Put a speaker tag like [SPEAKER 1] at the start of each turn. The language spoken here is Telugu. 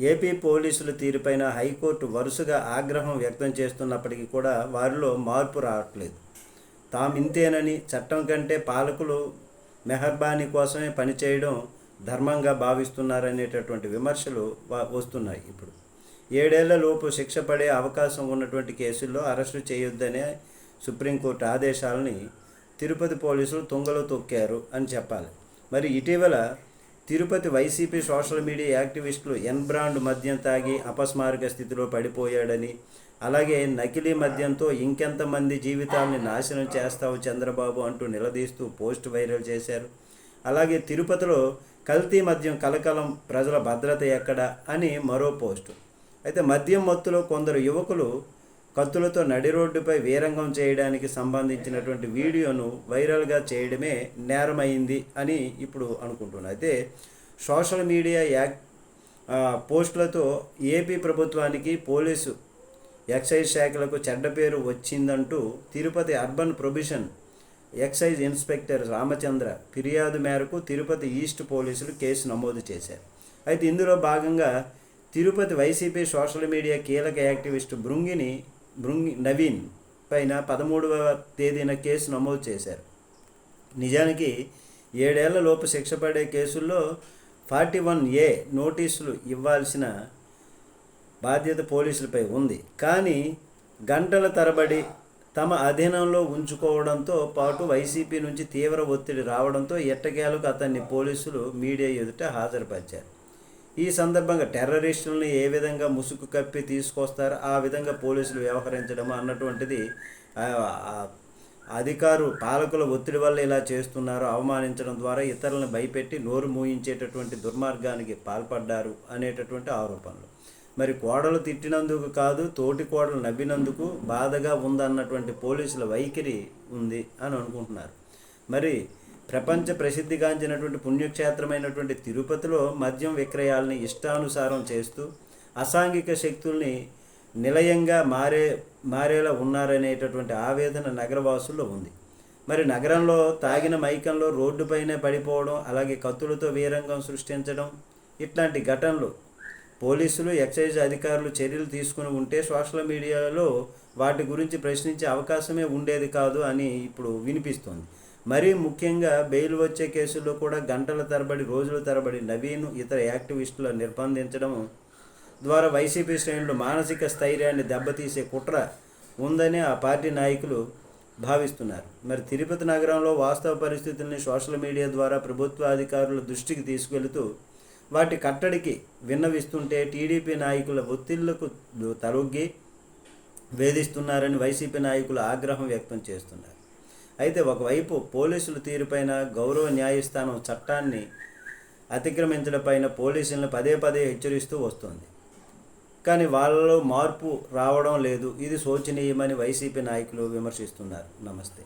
[SPEAKER 1] ఏపీ పోలీసుల తీరుపైన హైకోర్టు వరుసగా ఆగ్రహం వ్యక్తం చేస్తున్నప్పటికీ కూడా వారిలో మార్పు రావట్లేదు. తామింతేనని చట్టం కంటే పాలకులు మెహర్బానీ కోసమే పనిచేయడం ధర్మంగా భావిస్తున్నారనేటటువంటి విమర్శలు వ- వస్తున్నాయి ఇప్పుడు. ఏడేళ్ళ లోపు శిక్ష పడే అవకాశం ఉన్నటువంటి కేసుల్లో అరెస్టు చేయొద్దనే సుప్రీంకోర్టు ఆదేశాలని తిరుపతి పోలీసులు తుంగలో తొక్కారు అని చెప్పాలి. మరి ఇటీవల తిరుపతి వైసీపీ సోషల్ మీడియా యాక్టివిస్టులు ఎన్ బ్రాండ్ మద్యం తాగి అపస్మారక స్థితిలో పడిపోయాడని అలాగే నకిలీ మద్యంతో ఇంకెంతమంది జీవితాల్ని నాశనం చేస్తావు చంద్రబాబు అంటూ నిలదీస్తూ పోస్ట్ వైరల్ చేశారు. అలాగే తిరుపతిలో కల్తీ మద్యం కలకలం ప్రజల భద్రత ఎక్కడ అని మరో పోస్టు. అయితే మద్యం మత్తులో కొందరు యువకులు కత్తులతో నడి రోడ్డుపై వీరంగం చేయడానికి సంబంధించినటువంటి వీడియోను వైరల్గా చేయడమే నేరమైంది అని ఇప్పుడు అనుకుంటున్నాను అయితే సోషల్ మీడియా యాక్ పోస్టులతో ఏపీ ప్రభుత్వానికి పోలీసు ఎక్సైజ్ శాఖలకు చెడ్డ పేరు వచ్చిందంటూ Tirupati urban prohibition excise inspector Ramachandra ఫిర్యాదు మేరకు తిరుపతి ఈస్ట్ పోలీసులు కేసు నమోదు చేశారు. అయితే ఇందులో భాగంగా తిరుపతి వైసీపీ సోషల్ మీడియా కీలక యాక్టివిస్ట్ బృంగిని బృంగి నవీన్ పైన పదమూడవ తేదీన కేసు నమోదు చేశారు. నిజానికి ఏడేళ్ళ లోపు శిక్ష పడే కేసుల్లో ఫార్టీ వన్ ఏ నోటీసులు ఇవ్వాల్సిన బాధ్యత పోలీసులపై ఉంది. కానీ గంటల తరబడి తమ అధీనంలో ఉంచుకోవడంతో పాటు వైసీపీ నుంచి తీవ్ర ఒత్తిడి రావడంతో ఎట్టకేలకు అతన్ని పోలీసులు మీడియా ఎదుట హాజరుపరిచారు. ఈ సందర్భంగా టెర్రరిస్టులను ఏ విధంగా ముసుగు కప్పి తీసుకొస్తారో ఆ విధంగా పోలీసులు వ్యవహరించడం అన్నటువంటిది అధికారు పాలకుల ఒత్తిడి వల్ల ఇలా చేస్తున్నారు అవమానించడం ద్వారా ఇతరులను భయపెట్టి నోరు మూయించేటటువంటి దుర్మార్గానికి పాల్పడ్డారు అనేటటువంటి ఆరోపణలు. మరి కోడలు తిట్టినందుకు కాదు తోటి కోడలు నవ్వినందుకు బాధగా ఉందన్నటువంటి పోలీసుల వైఖరి ఉంది అని అనుకుంటున్నారు. మరి ప్రపంచ ప్రసిద్ధిగాంచినటువంటి పుణ్యక్షేత్రమైనటువంటి తిరుపతిలో మద్యం విక్రయాలని ఇష్టానుసారం చేస్తూ అసాంఘిక శక్తుల్ని నిలయంగా మారే మారేలా ఉన్నారనేటటువంటి ఆవేదన నగరవాసుల్లో ఉంది. మరి నగరంలో తాగిన మైకంలో రోడ్డుపైనే పడిపోవడం అలాగే కత్తులతో వీరంగం సృష్టించడం ఇట్లాంటి ఘటనలు పోలీసులు ఎక్సైజ్ అధికారులు చర్యలు తీసుకుని ఉంటే సోషల్ మీడియాలో వాటి గురించి ప్రశ్నించే అవకాశమే ఉండేది కాదు అని ఇప్పుడు వినిపిస్తోంది. మరీ ముఖ్యంగా బెయిల్ వచ్చే కేసుల్లో కూడా గంటల తరబడి రోజుల తరబడి నవీన్ ఇతర యాక్టివిస్టులను నిర్బంధించడం ద్వారా వైసీపీ శ్రేణులు మానసిక స్థైర్యాన్ని దెబ్బతీసే కుట్ర ఉందని ఆ పార్టీ నాయకులు భావిస్తున్నారు. మరి తిరుపతి నగరంలో వాస్తవ పరిస్థితుల్ని సోషల్ మీడియా ద్వారా ప్రభుత్వ అధికారుల దృష్టికి తీసుకెళుతూ వాటి కట్టడికి విన్నవిస్తుంటే టీడీపీ నాయకుల ఒత్తిళ్ళకు తలొగ్గి వేధిస్తున్నారని వైసీపీ నాయకులు ఆగ్రహం వ్యక్తం చేస్తున్నారు. అయితే ఒకవైపు పోలీసుల తీరుపైన గౌరవ న్యాయస్థానం చట్టాన్ని అతిక్రమించడంపైన పోలీసులను పదే పదే హెచ్చరిస్తూ వస్తుంది. కానీ వాళ్ళలో మార్పు రావడం లేదు. ఇది శోచనీయమని వైసీపీ నాయకులు విమర్శిస్తున్నారు. నమస్తే.